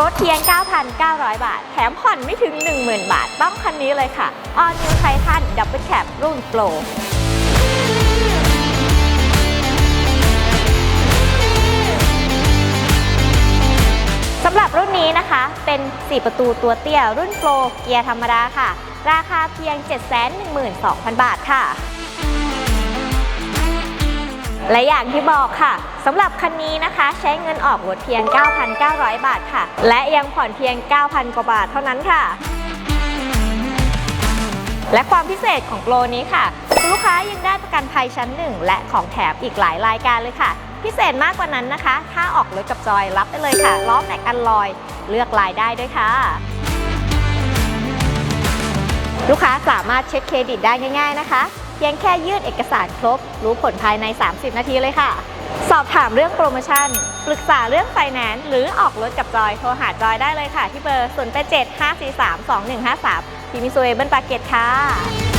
รถเพียง 9,900 บาท แถมผ่อนไม่ถึง 10,000 บาท ต้องคันนี้เลยค่ะ All New Titan Double Cab รุ่น Pro สำหรับรุ่นนี้นะคะ เป็น 4 ประตูตัวเตี้ยรุ่นโปรเกียร์ธรรมดาค่ะ ราคาเพียง 712,000 บาทค่ะ และอย่างที่บอกค่ะสำหรับคันนี้นะคะ ใช้เงินออกรถเพียง 9,900 บาทค่ะ และยังผ่อนเพียง 9,000 กว่าบาทเท่านั้นค่ะ และความพิเศษของโปรนี้ค่ะ ลูกค้ายังได้ประกันภัยชั้น 1 และของแถมอีกหลายรายการเลยค่ะ พิเศษมากกว่านั้นนะคะ ถ้าออกรถกับจอยรับไปเลยค่ะล้อแม็กอัลลอย เลือกลายได้ด้วยค่ะลูกค้าสามารถเช็คเครดิตได้ง่าย ๆ นะคะ พียงแค่ยื่นเอกสารครบ รู้ผลภายใน 30 นาทีเลยค่ะ สอบถามเรื่องโปรโมชั่น ปรึกษาเรื่องไฟแนนซ์หรือออกรถกับจอย โทรหาจอยได้เลยค่ะ ที่เบอร์ 0 8 7 5 4 3 2 1 5 3พิมิซูเอเบิลปาเกตค่ะ